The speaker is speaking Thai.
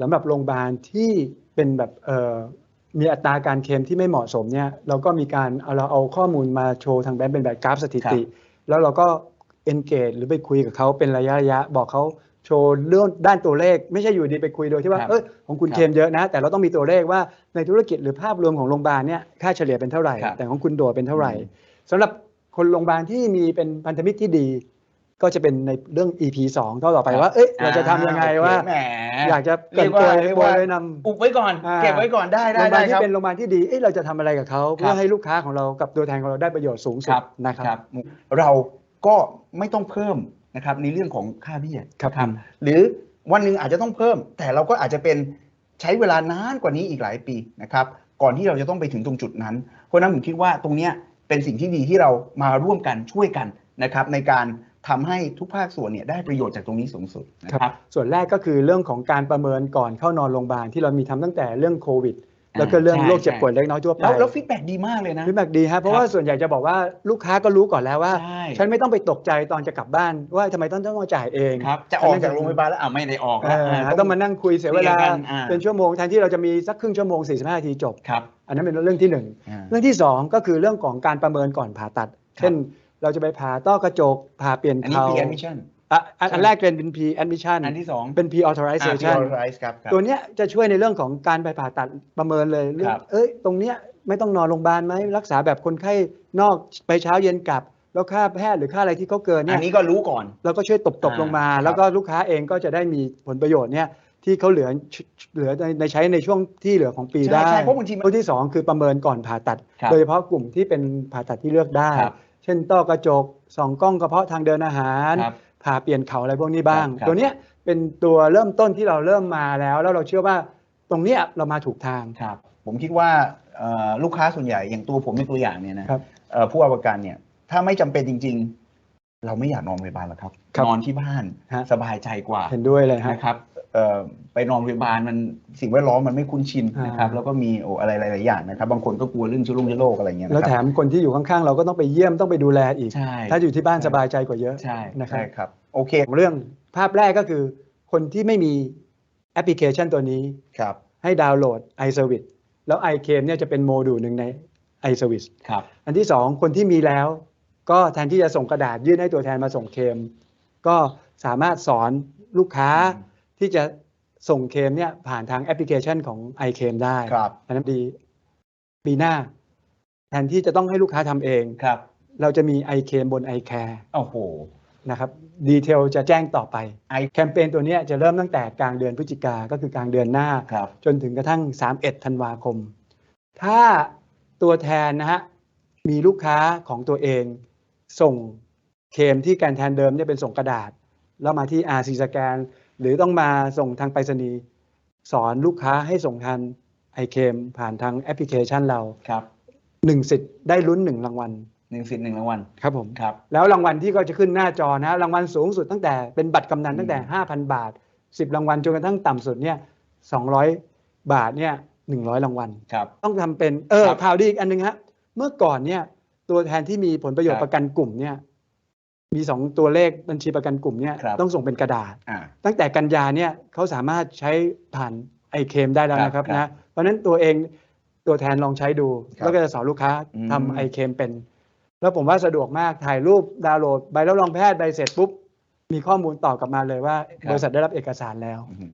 สำหรับโรงพยาบาลที่เป็นแบบเอ่อมีอัตราการเคลมที่ไม่เหมาะสมเนี่ยเราก็มีการเอาเราเอาข้อมูลมาโชว์ทางแบงค์เป็นแบบกราฟสถิติ แล้วเราก็ engage หรือไปคุยกับเขาเป็นระยะระยะ บอกเขาโชว์เรื่องด้านตัวเลข ไม่ใช่อยู่ดีไปคุยโดยที่ว่าครับเอยของคุณครับเคลมเยอะนะ แต่เราต้องมีตัวเลขว่าในธุรกิจหรือภาพรวมของโรงพยาบาลเนี่ยค่าเฉลี่ยเป็นเท่าไหร่ครับแต่ของคุณโดดเป็นเท่าไหร่อืมสำหรับคนโรงพยาบาลที่มีเป็นพันธมิตรที่ดี ก็จะเป็นในเรื่อง EP 2ก็ต่อไปว่า เอ้ยเราจะทำยังไงอ่ว่าโอเคแหมอยากจะเรีเกิยนกโปรว่ายเรียกว่าโปรยนำอุบไว้ก่อนอ่าเก็บไว้ก่อนได้โรได้งพยาบาได้ลคที่รับเป็นโรงพยาบาลที่ดี เอ้ยเราจะทำอะไรกับเขาเพื่อให้ลูกค้าของเรากับตัวแทนของเราได้ประโยชน์สูงสุคดรับนะครับครับ เราก็ไม่ต้องเพิ่มนะครับในเรื่องของค่าเบี้ยครับนะหรือวันหนึ่งอาจจะต้องเพิ่ม แต่เราก็อาจจะเป็นใช้เวลานานกว่านี้อีกหลายปีนะครับก่อนที่เราจะต้องไปถึงตรงจุดนั้น เพราะฉะนั้นผมคิดว่าตรงเนี้ยเป็นสิ่งที่ดีที่เรามาร่วมกันช่วยกันนะครับในการ ทำให้ทุกภาคส่วนเนี่ยได้ประโยชน์จากตรงนี้สูงสุดนะครับส่วนแรกก็คือเรื่องของการประเมินก่อนเข้านอนโรงพยาบาลที่เรามีทำตั้งแต่เรื่องโควิดแล้วก็เรื่องใช่โรคเจ็บใช่ป่วยเล็กน้อยทั่วไปแล้วแล้วฟีดแบ็ดีมากเลยนะฟีดแบ็กดีฮะเพราะครับว่าส่วนใหญ่จะบอกว่าลูกค้าก็รู้ก่อนแล้วว่าใช่ฉันไม่ต้องไปตกใจตอนจะกลับบ้าน ว่าทำไมต้องต้องมาจ่ายเองครับจะออกจากโรงพยาบาลแล้วอ่าไม่ได้ออกเอแล้วออ่าต้องมานั่งคุยเสียเวลาเคลียร์กันอ่าเป็นชั่วโมงแทนที่เราจะมีสักครึ่งชั่วโมง 45นาทีจบครับอันนั้นเป็นเรื่องที่หนึ่งอ่าเรื่องที่สองก็คือเรื่องของการประเมินก่อนผ่าตัดครับเช่น เราจะไปผ่าต้อกระจกผ่าเปลี่ยนอันนี้ เขา pre admission อะอันอันแรกเป็น P admission อันที่สองเป็น P authorization อ่า prioritize ครับครับ ตัวเนี้ยจะช่วยในเรื่องของการไปผ่าตัดประเมินเลยเรื่อคงรับ เอ้ยตรงเนี้ยไม่ต้องนอนโรงพยาบาลไหมรักษาแบบคนไข้นอกไปเช้าเย็นกลับ แล้วค่าแพทย์หรือค่าอะไรที่เขาเกินอัเนี่นยนี้ก็รู้ก่อน เราก็ช่วยตบตบอ่าลงมา ครับ แล้วก็ลูกค้าเองก็จะได้มีผลประโยชน์เนี่ยที่เขาเหลือเหลือในในใช้ในช่วงที่เหลือของปีใช่ได้ใช่เพราะบางทีมัน ตัวที่สองคือประเมินก่อนผ่าตัด ครับโดยเฉพาะกลุ่มที่เป็นผ่าตัดที่เลือกได้ ครับ เช่นต้อกระจกสองกล้องกระเพาะทางเดินอาหารครับ ผ่าเปลี่ยนเขาอะไรพวกนี้บ้าง ครับ ตัวเนี้ยเป็นตัวเริ่มต้นที่เราเริ่มมาแล้ว แล้วเราเชื่อว่าตรงเนี้ยเรามาถูกทาง ครับผมคิดว่าเอ่อลูกค้าส่วนใหญ่อย่างตัวผมเป็นตัวอย่างเนี่ยนะครับ เอ่อผู้เอาประกันเนี่ยถ้าไม่จำเป็นจริงๆ เราไม่อยากนอนโรงพยาบาลหรอกครับครับนอนที่บ้านฮะสบายใจกว่าเห็นด้วยเลยฮะนะครับเอ่อไปนอนโรงพยาบาลมันสิ่งแวดล้อมมันไม่คุ้นชินอ่านนะครับแล้วก็มีโอ้อะไรหลายๆอย่างนะครับบางคนก็กลัวเรื่องเชื้อโรคเชื้อโรคอะไรเงี้ยแล้วนะแถครับมคนที่อยู่ข้างๆ เราก็ต้องไปเยี่ยมต้องไปดูแลอีกใช่ถ้าอยู่ที่บ้านสบายใจกว่าเยอะใช่นะครับใช่ครับโอเคเรื่องภาพแรกก็คือ คนที่ไม่มีแอปพลิเคชันตัวนี้ครับให้ดาวน์โหลด iService แล้ว iClaim เนี่ยจะเป็นโมดูลหนึ่งใน iService ครับอันที่สองคนที่มีแล้ว ก็แทนที่จะส่งกระดาษยื่นให้ตัวแทนมาส่งเคลมก็สามารถสอนลูกค้าอืมที่จะส่งเคลมเนี่ยผ่านทางแอปพลิเคชันของ iClaim ได้ครับอันนั้นดีปีหน้า แทนที่จะต้องให้ลูกค้าทำเองครับ เราจะมี iClaim บน iCare โอ้โหนะครับดีเทลจะแจ้งต่อไปไอแคมเปญตัวเนี้ยจะเริ่มตั้งแต่กลางเดือนพฤศจิกาก็คือกลางเดือนหน้าครับจนถึงกระทั่ง 31 ธันวาคม ถ้าตัวแทนนะฮะมีลูกค้าของตัวเอง ส่งเคลมที่การแทนเดิมเนี่ยเป็นส่งกระดาษ แล้วมาที่ RC สแกนหรือต้องมาส่งทางไปรษณีย์สอนลูกค้าให้ส่งทางไอเคมผ่านทางแอปพลิเคชันเราครับหนึ่งสิทธิ์ได้ลุ้นหนึ่งรางวัลหนึ่งสิทธิ์หนึ่งรางวัลครับผมครับแล้วรางวัลที่ก็จะขึ้นหน้าจอนะรางวัลสูงสุดตั้งแต่เป็นบัตรกำนันตั้งแต่5,000บาท10รางวัลจนกระทั่งต่ำสุดเนี่ย200บาทเนี่ย100รางวัลครับต้องทำเป็นเออครับข่าวดีอีกอันหนึงฮะเมื่อก่อนเนี่ย ตัวแทนที่มีผลประโยชครัน์บประกันกลุ่มเนี่ย มีสองตัวเลขบัญชีประกันกลุ่มเนี่ยครับต้องส่งเป็นกระดาษอ่าตั้งแต่กันยาเนี่ยเขาสามารถใช้ผ่านไอเคมได้แล้วครับนะครับครับนะเพราะฉะนั้นตัวเองตัวแทนลองใช้ดูครับแล้วก็จะสอนลูกค้าอืมทำไอเคมเป็น แล้วผมว่าสะดวกมากถ่ายรูปดาวน์โหลดใบรับรองแพทย์ใบเสร็จปุ๊บมีข้อมูลตอบกลับมาเลยว่า บริษัทได้รับเอกสารแล้ว